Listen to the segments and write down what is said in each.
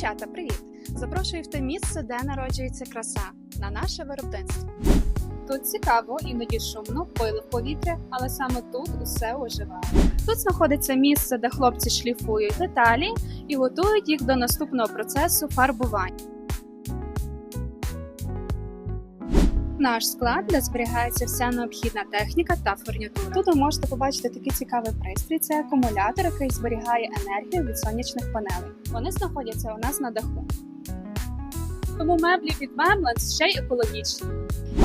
Дівчата, привіт! Запрошую в те місце, де народжується краса на наше виробництво. Тут цікаво, іноді шумно, пили повітря, але саме тут усе оживає. Тут знаходиться місце, де хлопці шліфують деталі і готують їх до наступного процесу фарбування. Наш склад, де зберігається вся необхідна техніка та фурнітура. Тут ви можете побачити такий цікавий пристрій. Це акумулятор, який зберігає енергію від сонячних панелей. Вони знаходяться у нас на даху. Тому меблі від Мемленс ще й екологічні.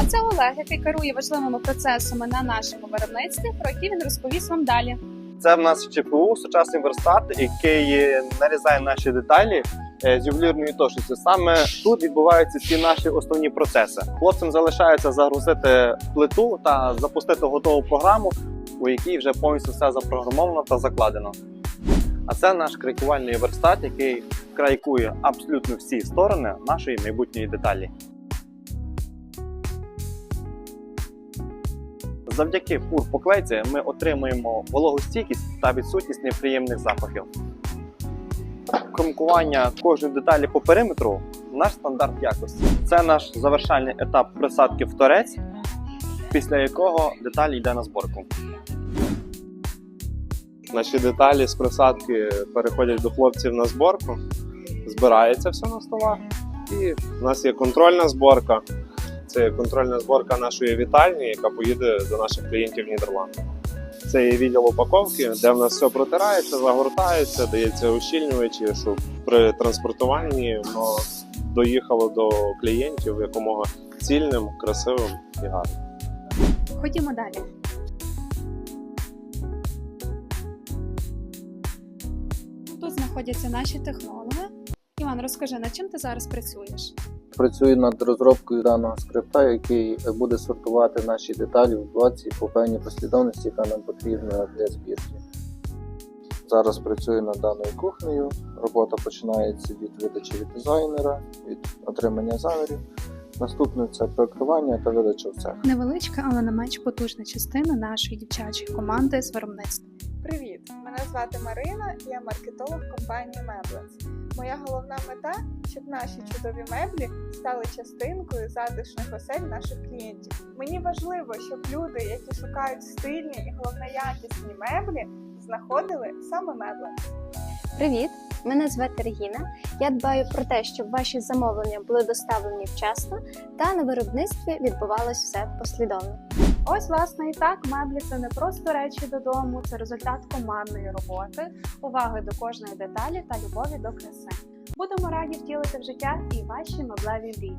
А це Олег, який керує важливими процесами на нашому виробництві, про які він розповість вам далі. Це в нас ЧПУ, сучасний верстат, який нарізає наші деталі з ювелірної точності. Саме тут відбуваються всі наші основні процеси. Хлопцям залишається загрузити плиту та запустити готову програму, у якій вже повністю все запрограмовано та закладено. А це наш крайкувальний верстат, який крайкує абсолютно всі сторони нашої майбутньої деталі. Завдяки фурпоклейці ми отримуємо вологостійкість та відсутність неприємних запахів. Кромкування кожної деталі по периметру наш стандарт якості. Це наш завершальний етап присадки в торець, після якого деталь йде на зборку. Наші деталі з присадки переходять до хлопців на зборку, збирається все на столах. І в нас є контрольна зборка. Це контрольна зборка нашої вітальні, яка поїде до наших клієнтів в Нідерланди. Це є відділ упаковки, де в нас все протирається, загортається, дається ущільнювачі, щоб при транспортуванні воно доїхало до клієнтів якомога цільним, красивим і гарним. Ходімо далі. Тут знаходяться наші технологи. Іван, розкажи, над чим ти зараз працюєш? Працюю над розробкою даного скрипта, який буде сортувати наші деталі в блоці по певній послідовності, яка нам потрібна для збірки. Зараз працюю над даною кухнею. Робота починається від видачі від дизайнера, від отримання замірів. Наступне це проектування та видача в цех. Невеличка, але не менш потужна частина нашої дівчачої команди з виробництва. Привіт! Мене звати Марина, я маркетолог компанії Meblands. Моя головна мета, щоб наші чудові меблі стали частинкою затишних осель наших клієнтів. Мені важливо, щоб люди, які шукають стильні і головне якісні меблі, знаходили саме Meblands. Привіт! Мене звати Регіна. Я дбаю про те, щоб ваші замовлення були доставлені вчасно та на виробництві відбувалось все послідовно. Ось, власне, і так, меблі це не просто речі додому, це результат командної роботи, уваги до кожної деталі та любові до краси. Будемо раді втілити в життя і ваші меблеві мрії.